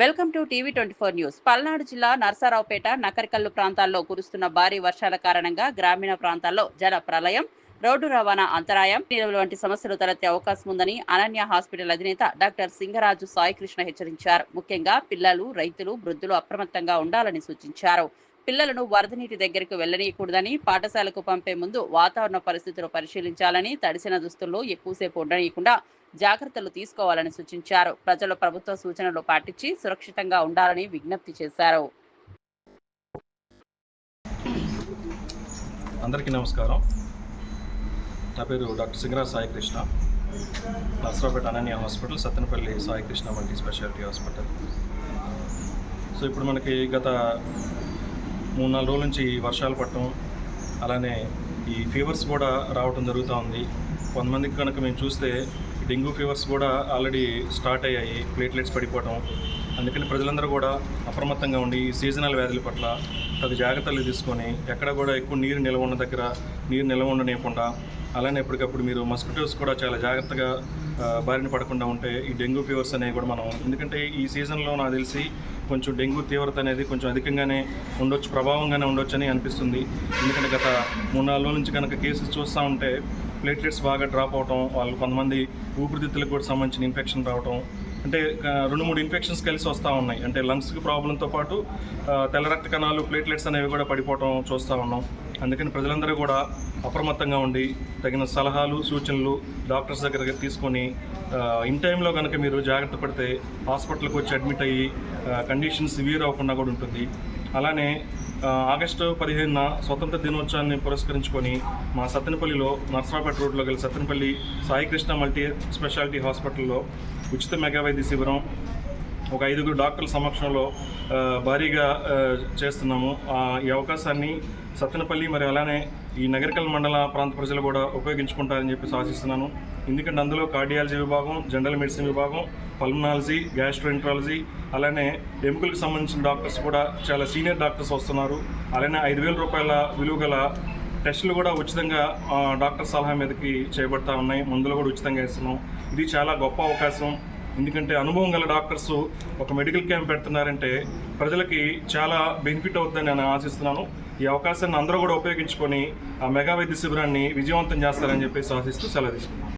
Welcome to TV twenty four news. Palnadu జిల్లా నర్సారావుపేట నకరికల్లు ప్రాంతాల్లో కురుస్తున్న భారీ వర్షాల కారణంగా గ్రామీణ ప్రాంతాల్లో జల ప్రళయం రోడ్డు రవాణా అంతరాయం వంటి సమస్యలు తలెత్తే అవకాశం ఉందని అనన్య హాస్పిటల్ అధినేత డాక్టర్ సింగరాజు సాయికృష్ణ హెచ్చరించారు. ముఖ్యంగా పిల్లలు రైతులు వృద్ధులు అప్రమత్తంగా ఉండాలని సూచించారు. పిల్లలను వరద నీటి దగ్గరకు వెళ్ళనీయకూడదని పాఠశాలకు పంపే ముందు వాతావరణ పరిస్థితులు పరిశీలించాలని తడిసిన దుస్తుల్లో ఎక్కువసేపు ఉండనీయకుండా జాగ్రత్తలు తీసుకోవాలని సూచించారు. ప్రజలు ప్రభుత్వ సూచనలు పాటించి సురక్షితంగా ఉండాలని విజ్ఞప్తి చేశారు. అందరికీ నమస్కారం. నా పేరు డాక్టర్ సింగరాజ్ సాయికృష్ణ నర్సరావుపేట అనన్య హాస్పిటల్ సత్తెనపల్లి సాయికృష్ణ వంటి స్పెషాలిటీ హాస్పిటల్. సో ఇప్పుడు మనకి గత మూడు నాలుగు రోజుల నుంచి వర్షాలు పడటం అలానే ఈ ఫీవర్స్ కూడా రావటం జరుగుతూ ఉంది. కొంతమందికి కనుక మేము చూస్తే డెంగ్యూ ఫీవర్స్ కూడా ఆల్రెడీ స్టార్ట్ అయ్యాయి ప్లేట్లెట్స్ పడిపోవటం అందుకని ప్రజలందరూ కూడా అప్రమత్తంగా ఉండి ఈ సీజనల్ వ్యాధుల పట్ల తగు జాగ్రత్తలు తీసుకొని ఎక్కడ కూడా ఎక్కువ నీరు నిల్వ ఉన్న దగ్గర నీరు నిల్వ ఉండనివ్వకుండా అలానే ఎప్పటికప్పుడు మీరు మస్కిటోస్ కూడా చాలా జాగ్రత్తగా బారిన పడకుండా ఉంటే ఈ డెంగ్యూ ఫీవర్స్ అనేవి కూడా మనం ఎందుకంటే ఈ సీజన్లో నాకు తెలిసి కొంచెం డెంగ్యూ తీవ్రత అనేది కొంచెం అధికంగానే ఉండొచ్చు ప్రభావంగానే ఉండొచ్చు అని అనిపిస్తుంది. ఎందుకంటే గత మూడు నాలుగు రోజుల నుంచి కనుక కేసెస్ చూస్తూ ఉంటే ప్లేట్లెట్స్ బాగా డ్రాప్ అవటం వాళ్ళు కొంతమంది ఊపిరితిత్తులకు కూడా సంబంధించిన ఇన్ఫెక్షన్ రావటం అంటే రెండు మూడు ఇన్ఫెక్షన్స్ కలిసి వస్తూ ఉన్నాయి. అంటే లంగ్స్కి ప్రాబ్లంతో పాటు తెల్ల రక్త కణాలు ప్లేట్లెట్స్ అనేవి కూడా పడిపోవటం చూస్తూ ఉన్నాం. అందుకని ప్రజలందరూ కూడా అప్రమత్తంగా ఉండి తగిన సలహాలు సూచనలు డాక్టర్స్ దగ్గర తీసుకొని ఇన్ టైంలో కనుక మీరు జాగ్రత్త పడితే హాస్పిటల్కి వచ్చి అడ్మిట్ అయ్యి కండిషన్ సివియర్ అవ్వకుండా కూడా ఉంటుంది. అలానే ఆగస్టు పదిహేనున స్వతంత్ర దినోత్సవాన్ని పురస్కరించుకొని మా సత్తెనపల్లిలో నర్సరాపేట రోడ్లో గల సత్తెనపల్లి సాయికృష్ణ మల్టీ స్పెషాలిటీ హాస్పిటల్లో ఉచిత మెగా వైద్య శిబిరం ఒక ఐదుగురు డాక్టర్ల సమక్షంలో భారీగా చేస్తున్నాము. ఆ, ఈ అవకాశాన్ని సత్తెనపల్లి మరి అలానే ఈ నగరికల్ మండల ప్రాంత ప్రజలు కూడా ఉపయోగించుకుంటారని చెప్పి ఆశిస్తున్నాను. ఎందుకంటే అందులో కార్డియాలజీ విభాగం జనరల్ మెడిసిన్ విభాగం పల్మనాలజీ గ్యాస్ట్రోఎంట్రాలజీ అలానే ఎముకలకు సంబంధించిన డాక్టర్స్ కూడా చాలా సీనియర్ డాక్టర్స్ వస్తున్నారు. అలానే ఐదు వేల రూపాయల విలువ గల టెస్టులు కూడా ఉచితంగా డాక్టర్ సలహా మీదకి చేయబడతా ఉన్నాయి. మందులు కూడా ఉచితంగా ఇస్తున్నాం. ఇది చాలా గొప్ప అవకాశం. ఎందుకంటే అనుభవం గల డాక్టర్స్ ఒక మెడికల్ క్యాంప్ పెడుతున్నారంటే ప్రజలకి చాలా బెనిఫిట్ అవుతుందని నేను ఆశిస్తున్నాను. ఈ అవకాశాన్ని అందరూ కూడా ఉపయోగించుకొని ఆ మెగా వైద్య శిబిరాన్ని విజయవంతం చేస్తారని చెప్పేసి ఆశిస్తూ సెలవు తీసుకున్నాను